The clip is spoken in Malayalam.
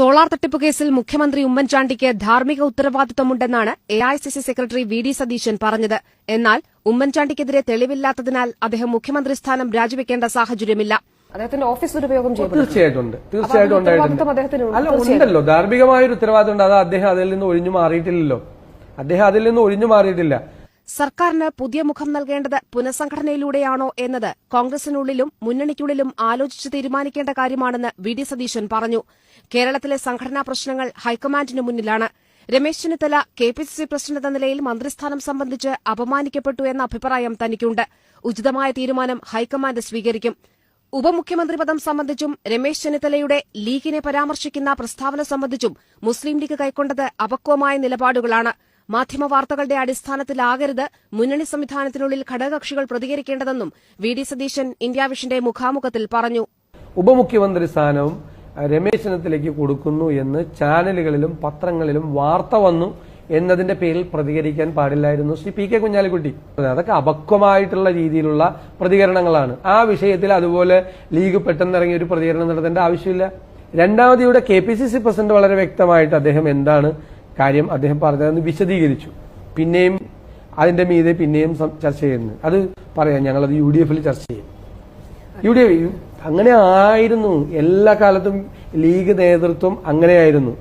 സോളാർ തട്ടിപ്പ് കേസിൽ മുഖ്യമന്ത്രി ഉമ്മൻചാണ്ടിക്ക് ധാർമ്മിക ഉത്തരവാദിത്തമുണ്ടെന്നാണ് A I C C secretary V D Satheesan പറഞ്ഞത്. എന്നാൽ ഉമ്മൻചാണ്ടിക്കെതിരെ തെളിവില്ലാത്തതിനാൽ അദ്ദേഹം മുഖ്യമന്ത്രി സ്ഥാനം രാജിവെക്കേണ്ട സാഹചര്യമില്ല. അദ്ദേഹത്തിന്റെ ഓഫീസ് ദുരുപയോഗം തീർച്ചയായിട്ടും ഉണ്ട്. തീർച്ചയായിട്ടും. അല്ല ഉണ്ടല്ലോ. ധാർമ്മികമായ ഒരു ഉത്തരവാദിത്തം ഉണ്ട്. അത് അദ്ദേഹം അതിൽ നിന്ന് ഒഴിഞ്ഞു മാറിയിട്ടില്ലല്ലോ. അദ്ദേഹം അതിൽ നിന്ന് ഒഴിഞ്ഞു മാറിയിട്ടില്ല. സർക്കാരിന് പുതിയ മുഖം നൽകേണ്ടത് പുനഃസംഘടനയിലൂടെയാണോ എന്നത് കോൺഗ്രസിനുള്ളിലും മുന്നണിക്കുള്ളിലും ആലോചിച്ച് തീരുമാനിക്കേണ്ട കാര്യമാണെന്ന് വി ഡി സതീശൻ പറഞ്ഞു. കേരളത്തിലെ സംഘടനാ പ്രശ്നങ്ങൾ ഹൈക്കമാൻഡിന് മുന്നിലാണ്. Ramesh Chennithala K P C C president എന്ന നിലയിൽ മന്ത്രിസ്ഥാനം സംബന്ധിച്ച് അപമാനിക്കപ്പെട്ടു എന്ന അഭിപ്രായം തനിക്കുണ്ട്. ഉചിതമായ തീരുമാനം ഹൈക്കമാൻഡ് സ്വീകരിക്കും. ഉപമുഖ്യമന്ത്രി പദം സംബന്ധിച്ചും രമേശ് ചെന്നിത്തലയുടെ ലീഗിനെ പരാമർശിക്കുന്ന പ്രസ്താവന സംബന്ധിച്ചും മുസ്ലിം ലീഗ് കൈക്കൊണ്ടത് അപക്വമായ നിലപാടുകളാണ്. മാധ്യമവാർത്തകളുടെ അടിസ്ഥാനത്തിലാകരുത്. മുന്നണി സംവിധാനത്തിനുള്ളിൽ ഘടകകക്ഷികൾ പ്രതികരിക്കേണ്ടതെന്നും വി ഡി സതീശൻ ഇന്ത്യാവിഷന്റെ മുഖാമുഖത്തിൽ പറഞ്ഞു. ഉപമുഖ്യമന്ത്രി സ്ഥാനവും രമേശനത്തിലേക്ക് കൊടുക്കുന്നു എന്ന് ചാനലുകളിലും പത്രങ്ങളിലും വാർത്ത വന്നു എന്നതിന്റെ പേരിൽ പ്രതികരിക്കാൻ പാടില്ലായിരുന്നു ശ്രീ പി കെ കുഞ്ഞാലിക്കുട്ടി. അതൊക്കെ അപക്വമായിട്ടുള്ള രീതിയിലുള്ള പ്രതികരണങ്ങളാണ്. ആ വിഷയത്തിൽ അതുപോലെ ലീഗ് പെട്ടെന്ന് ഒരു പ്രതികരണം നടത്തേണ്ട ആവശ്യമില്ല. രണ്ടാമത് ഇവിടെ K P C C president വളരെ വ്യക്തമായിട്ട് അദ്ദേഹം എന്താണ് കാര്യം അദ്ദേഹം പറഞ്ഞതെന്ന് വിശദീകരിച്ചു. പിന്നെയും അതിന്റെ മീതെ പിന്നെയും ചർച്ച ചെയ്യുന്നു. അത് പറയാം. ഞങ്ങളത് യു ഡി എഫിൽ ചർച്ച ചെയ്യും. യു ഡി എഫ് അങ്ങനെ ആയിരുന്നു എല്ലാ കാലത്തും ലീഗ് നേതൃത്വം അങ്ങനെയായിരുന്നു.